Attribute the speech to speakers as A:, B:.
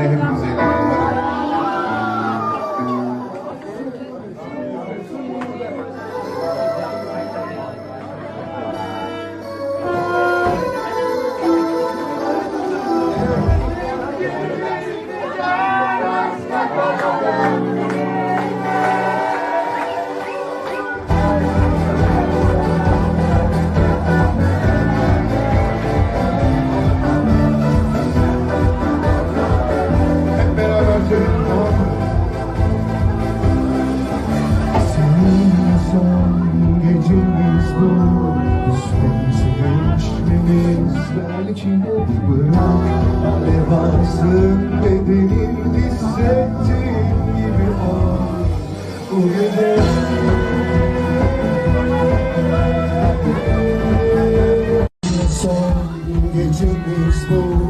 A: Dejen yalnızlık Üstümüzü geçmemiz belki de Bırak alev alsın bedenin hissettiğin gibi ol Bu Son gecemiz bu.